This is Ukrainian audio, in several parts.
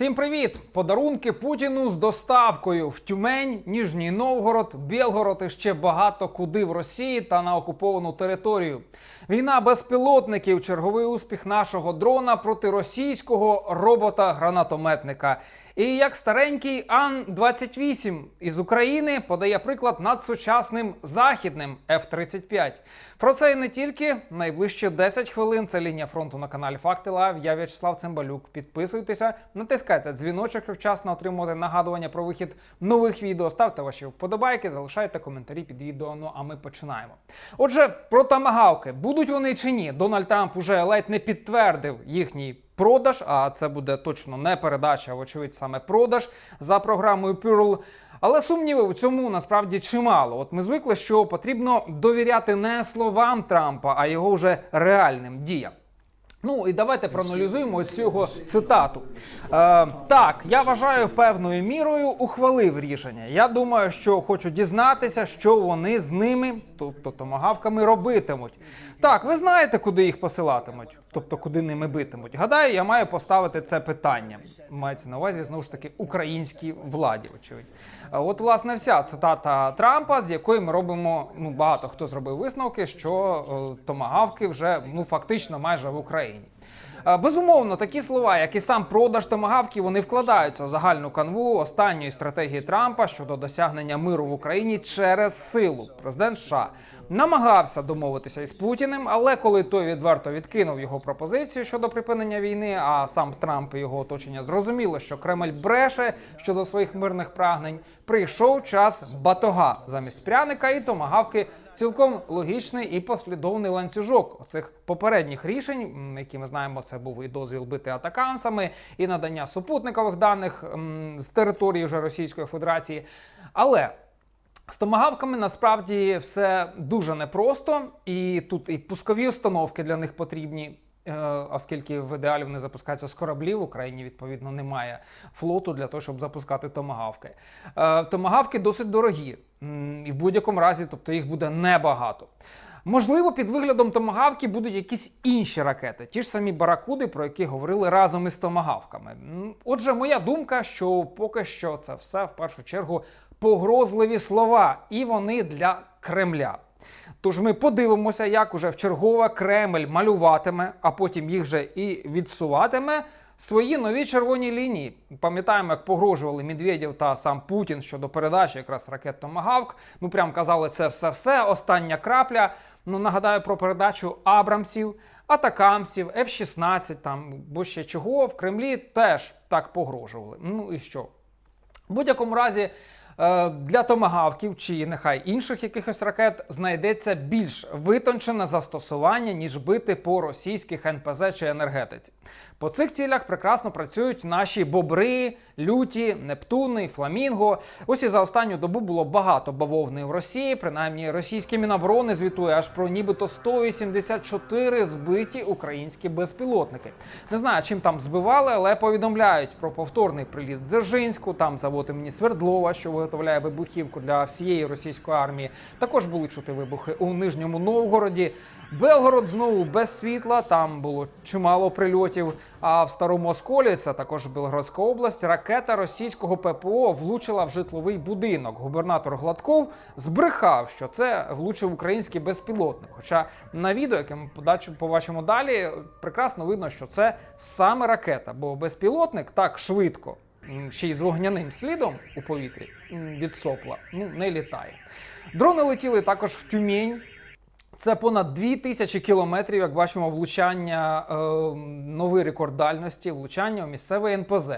Всім привіт! Подарунки Путіну з доставкою в Тюмень, Ніжній Новгород, Білгород і ще багато куди в Росії та на окуповану територію. Війна безпілотників, черговий успіх нашого дрона проти російського робота-гранатометника. І як старенький Ан-28 із України подає приклад над сучасним західним F-35. Про це і не тільки найближчі 10 хвилин. Це лінія фронту на каналі Факти Лайв. Я В'ячеслав Цимбалюк. Підписуйтеся, натискайте дзвіночок, щоб вчасно отримувати нагадування про вихід нових відео. Ставте ваші вподобайки, залишайте коментарі під відео. Ну а ми починаємо. Отже, про тамагавки будуть вони чи ні? Дональд Трамп уже ледь не підтвердив їхній продаж, а це буде точно не передача, а вочевидь саме продаж за програмою Pearl. Але сумніви у цьому насправді чимало. От ми звикли, що потрібно довіряти не словам Трампа, а його вже реальним діям. Ну і давайте проаналізуємо ось цю його цитату. Е, так, я вважаю певною мірою ухвалив рішення. Я думаю, що хочу дізнатися, що вони з ними, тобто томагавками, робитимуть. Так, ви знаєте, куди їх посилатимуть, тобто куди ними битимуть. Гадаю, я маю поставити це питання. Мається на увазі знову ж таки українській владі, очевидь. Е, От, власне, вся цитата Трампа, з якої ми робимо. Ну багато хто зробив висновки, що е, томагавки вже ну фактично майже в Україні. Е, Безумовно, такі слова, як і сам продаж томагавки, вони вкладаються у загальну канву останньої стратегії Трампа щодо досягнення миру в Україні через силу. Президент США намагався домовитися із Путіним, але коли той відверто відкинув його пропозицію щодо припинення війни, а сам Трамп і його оточення зрозуміло, що Кремль бреше щодо своїх мирних прагнень, прийшов час батога замість пряника і томагавки. Цілком логічний і послідовний ланцюжок цих попередніх рішень, які ми знаємо, це був і дозвіл бити атакамсами, і надання супутникових даних з території вже Російської Федерації. Але з томагавками насправді все дуже непросто, і тут і пускові установки для них потрібні. е, Оскільки в ідеалі вони запускаються з кораблів, в Україні відповідно немає флоту для того, щоб запускати томагавки. Е, Томагавки досить дорогі, і в будь-якому разі, тобто їх буде небагато. Можливо, під виглядом томагавки будуть якісь інші ракети, ті ж самі баракуди, про які говорили разом із томагавками. Отже, моя думка, що поки що це все в першу чергу погрозливі слова, і вони для Кремля. Тож ми подивимося, як уже вчергове Кремль малюватиме, а потім їх же і відсуватиме свої нові червоні лінії. Пам'ятаємо, як погрожували Медведєв та сам Путін щодо передачі якраз ракет Томагавк. Ну прям казали, це все-все, остання крапля. Ну нагадаю про передачу Абрамсів, Атакамсів, F-16, там бо ще чого в Кремлі теж так погрожували. Ну і що? В будь-якому разі. е, Для томагавків чи нехай інших якихось ракет знайдеться більш витончене застосування, ніж бити по російських НПЗ чи енергетиці. По цих цілях прекрасно працюють наші бобри, люті, Нептуни, Фламінго. Ось і за останню добу було багато бавовни в Росії. Принаймні, російські міноборони звітує аж про нібито 184 збиті українські безпілотники. Не знаю, чим там збивали, але повідомляють про повторний приліт Дзержинську. Там завод імені Свердлова, що виготовляє вибухівку для всієї російської армії. Також були чути вибухи у Нижньому Новгороді. Белгород знову без світла. Там було чимало прильотів. А в старому Осколі, це також Белгородська область, ракета російського ППО влучила в житловий будинок. Губернатор Гладков збрехав, що це влучив український безпілотник. Хоча на відео, яке ми побачимо далі, прекрасно видно, що це саме ракета, бо безпілотник так швидко. Ще й з вогняним слідом у повітрі від сопла ну не літає. Дрони летіли також в Тюмень. Це понад 2000 кілометрів, як бачимо, влучання е, новий рекорд дальності, влучання у місцевий НПЗ.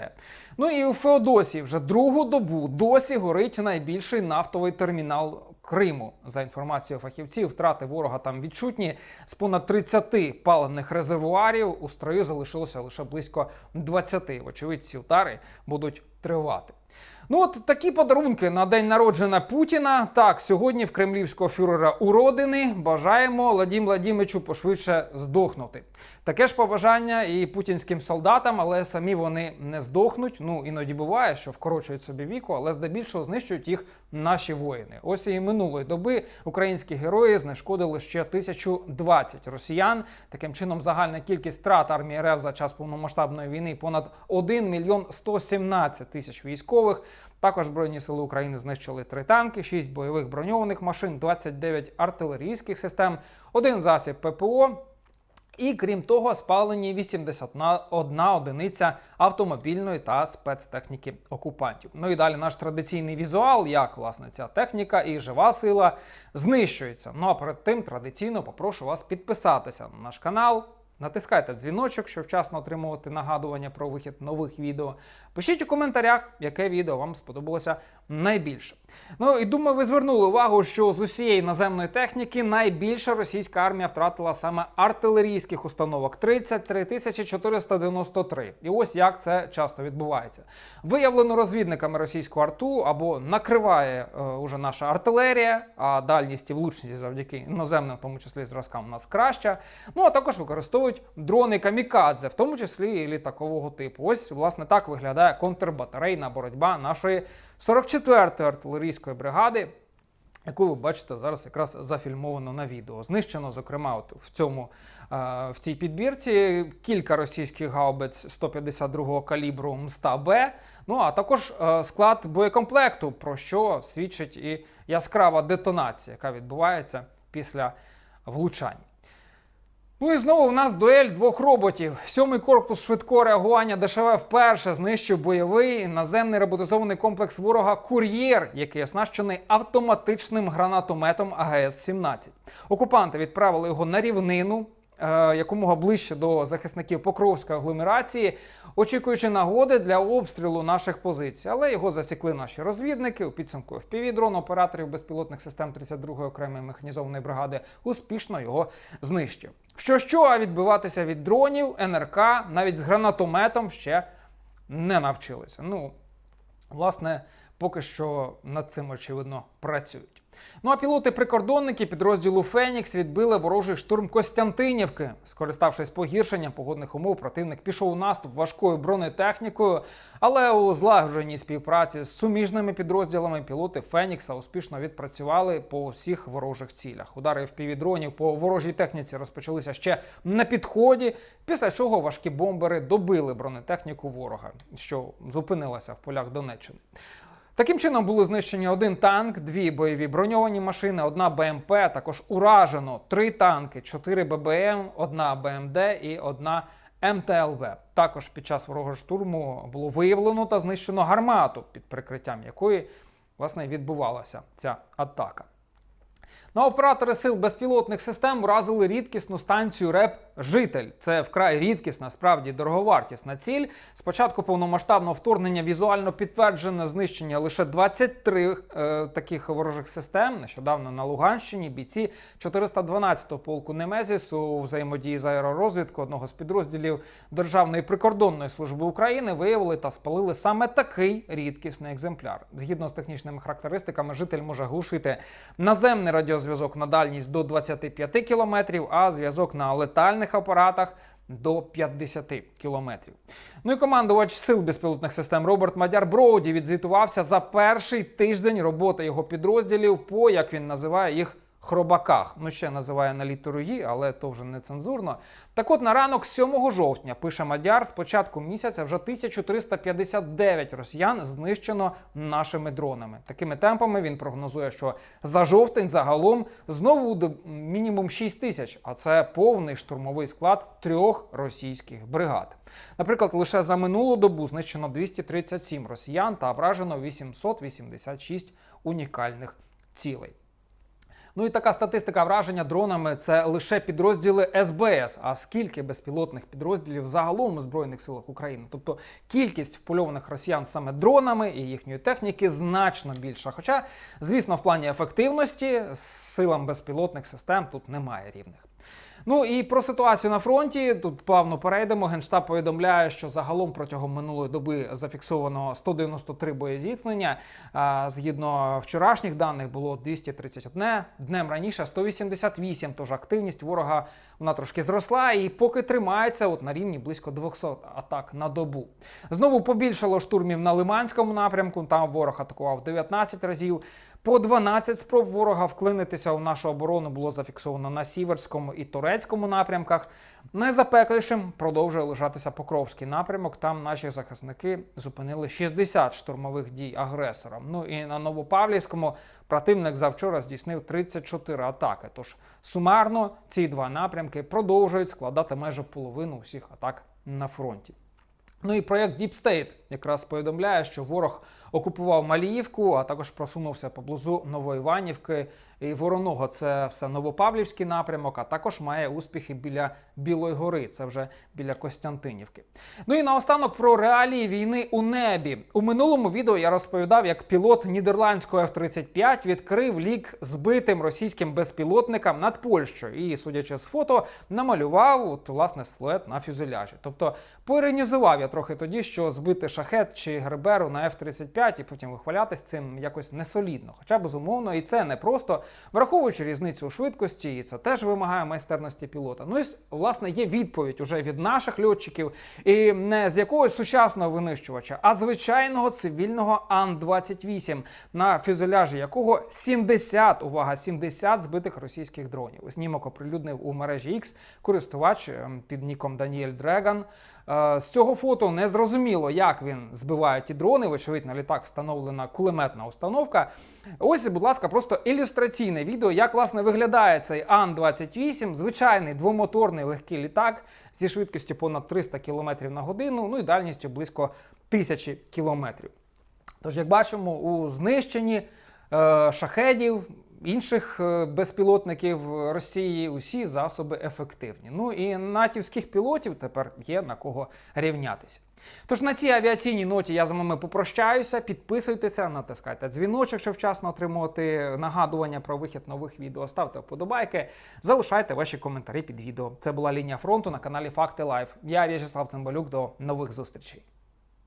Ну і у Феодосії вже другу добу досі горить найбільший нафтовий термінал Криму. За інформацією фахівців, втрати ворога там відчутні. З понад 30 паливних резервуарів у строю залишилося лише близько 20. Вочевидь, ці удари будуть тривати. Ну от такі подарунки на день народження Путіна. Так, сьогодні в кремлівського фюрера уродини бажаємо Владіму Владімичу пошвидше здохнути. Таке ж побажання і путінським солдатам, але самі вони не здохнуть. Ну іноді буває, що вкорочують собі віку, але здебільшого знищують їх наші воїни. Ось і минулої доби українські герої знешкодили ще 1020 росіян. Таким чином, загальна кількість втрат армії РФ за час повномасштабної війни понад 1 мільйон 117 тисяч військових. Також Збройні сили України знищили три танки, 6 бойових броньованих машин, 29 артилерійських систем, один засіб ППО. І крім того, спалені 81 одиниця автомобільної та спецтехніки окупантів. Ну і далі наш традиційний візуал, як власне ця техніка і жива сила знищується. Ну а перед тим традиційно попрошу вас підписатися на наш канал. Натискайте дзвіночок, щоб вчасно отримувати нагадування про вихід нових відео. Пишіть у коментарях, яке відео вам сподобалося найбільше. Ну і думаю, ви звернули увагу, що з усієї наземної техніки найбільше російська армія втратила саме артилерійських установок 33 493. І ось як це часто відбувається. Виявлено розвідниками російську арту або накриває е, уже наша артилерія, а дальність і влучність завдяки іноземним, в тому числі зразкам, у нас краща. Ну а також використовують дрони камікадзе, в тому числі і літакового типу. Ось, власне, так виглядає контрбатарейна боротьба нашої 44-ї артилерійської бригади. Яку ви бачите зараз якраз зафільмовано на відео. Знищено, зокрема, от в цьому е, в цій підбірці кілька російських гаубиць 152-го калібру МСТА Б. Ну а також е, склад боєкомплекту, про що свідчить і яскрава детонація, яка відбувається після влучань. Ну і знову в нас дуель двох роботів. Сьомий корпус швидкого реагування ДШВ вперше знищив бойовий наземний роботизований комплекс ворога Кур'єр, який оснащений автоматичним гранатометом АГС-17. Окупанти відправили його на рівнину. Е, Якомога ближче до захисників Покровської агломерації, очікуючи нагоди для обстрілу наших позицій. Але його засікли наші розвідники у підсумку FPV-дрон операторів безпілотних систем 32-ї окремої механізованої бригади успішно його знищив. Що що, а відбиватися від дронів, НРК навіть з гранатометом ще не навчилися. Ну, власне, поки що над цим очевидно працюють. Ну а пілоти-прикордонники підрозділу Фенікс відбили ворожий штурм Костянтинівки. Скориставшись погіршенням погодних умов, противник пішов у наступ важкою бронетехнікою, але у злагодженій співпраці з суміжними підрозділами пілоти Фенікса успішно відпрацювали по всіх ворожих цілях. Удари впівдронів по ворожій техніці розпочалися ще на підході, після чого важкі бомбери добили бронетехніку ворога, що зупинилася в полях Донеччини. Таким чином були знищені один танк, дві бойові броньовані машини, одна БМП. Також уражено три танки, чотири ББМ, одна БМД і одна МТЛВ. Також під час ворожого штурму було виявлено та знищено гармату, під прикриттям якої власне відбувалася ця атака. На оператори сил безпілотних систем уразили рідкісну станцію РЕП Житель. Це вкрай рідкісна, справді дороговартісна ціль. Спочатку повномасштабного вторгнення візуально підтверджено знищення лише 23 е, таких ворожих систем. Нещодавно на Луганщині бійці 412-го полку Немезіс у взаємодії з аеророзвідкою одного з підрозділів Державної прикордонної служби України виявили та спалили саме такий рідкісний екземпляр. Згідно з технічними характеристиками, житель може глушити наземний радіозв'язок на дальність до 25 кілометрів, а зв'язок на летальних апаратах. До 50 кілометрів. Ну і командувач сил безпілотних систем Роберт Мадяр Броуді відзвітувався за перший тиждень роботи його підрозділів по, як він називає їх, хробаках. Ну, ще називає на літеру «Ї», але то вже не цензурно. Так от на ранок 7 жовтня, пише Мадяр, з початку місяця вже 1359 росіян знищено нашими дронами. Такими темпами він прогнозує, що за жовтень загалом знову буде мінімум 6 тисяч, а це повний штурмовий склад трьох російських бригад. Наприклад, лише за минулу добу знищено 237 росіян та вражено 886 унікальних цілей. Ну і така статистика враження дронами це лише підрозділи СБС. А скільки безпілотних підрозділів загалом у збройних силах України? Тобто кількість впольованих росіян саме дронами і їхньої техніки значно більша. Хоча, звісно, в плані ефективності силам безпілотних систем тут немає рівних. Ну і про ситуацію на фронті тут плавно перейдемо. Генштаб повідомляє, що загалом протягом минулої доби зафіксовано 193 боєзіткнення. Згідно вчорашніх даних було 231, днем раніше 188, Тож активність ворога вона трошки зросла і поки тримається от на рівні близько 200 атак на добу. Знову побільшало штурмів на Лиманському напрямку. Там ворог атакував 19 разів. По 12 спроб ворога вклинитися в нашу оборону було зафіксовано на Сіверському і Турецькому напрямках. Найзапеклішим продовжує лишатися Покровський напрямок. Там наші захисники зупинили 60 штурмових дій агресора. Ну і на Новопавлівському противник завчора здійснив 34 атаки. Тож сумарно ці два напрямки продовжують складати майже половину всіх атак на фронті. Ну і проєкт Deep State якраз повідомляє, що ворог окупував Маліївку, а також просунувся поблизу Новоіванівки і Вороного. Це все Новопавлівський напрямок, а також має успіхи біля Білої гори. Це вже біля Костянтинівки. Ну і наостанок про реалії війни у небі. У минулому відео я розповідав, як пілот нідерландського F-35 відкрив лік збитим російським безпілотникам над Польщею. І, судячи з фото, намалював от, власне силует на фюзеляжі. Тобто поіронізував я трохи тоді, що збити шахет чи герберу на F-35 і потім вихвалятись цим якось несолідно. Хоча безумовно, і це не просто враховуючи різницю у швидкості, і це теж вимагає майстерності пілота. Ну і власне є відповідь уже від наших льотчиків, і не з якогось сучасного винищувача, а звичайного цивільного Ан-28, на фюзеляжі якого 70, увага, 70 збитих російських дронів. Знімок оприлюднив у мережі X користувач ем, під ніком Даніель Дреган. Е, З цього фото не зрозуміло, як він збиває ті дрони. Вочевидь, на літак встановлена кулеметна установка. Ось, будь ласка, просто ілюстраційне відео, як власне виглядає цей Ан-28, звичайний двомоторний легкий літак зі швидкістю понад 300 км на годину, ну і дальністю близько 1000 км. Тож, як бачимо, у знищенні е, шахедів. Інших е, безпілотників Росії усі засоби ефективні. Ну і натівських пілотів тепер є на кого рівнятися. Тож на цій авіаційній ноті я з вами попрощаюся. Підписуйтеся, натискайте дзвіночок, щоб вчасно отримувати нагадування про вихід нових відео. Ставте вподобайки, залишайте ваші коментарі під відео. Це була лінія фронту на каналі Факти Лайф. Я В'ячеслав Цимбалюк. До нових зустрічей.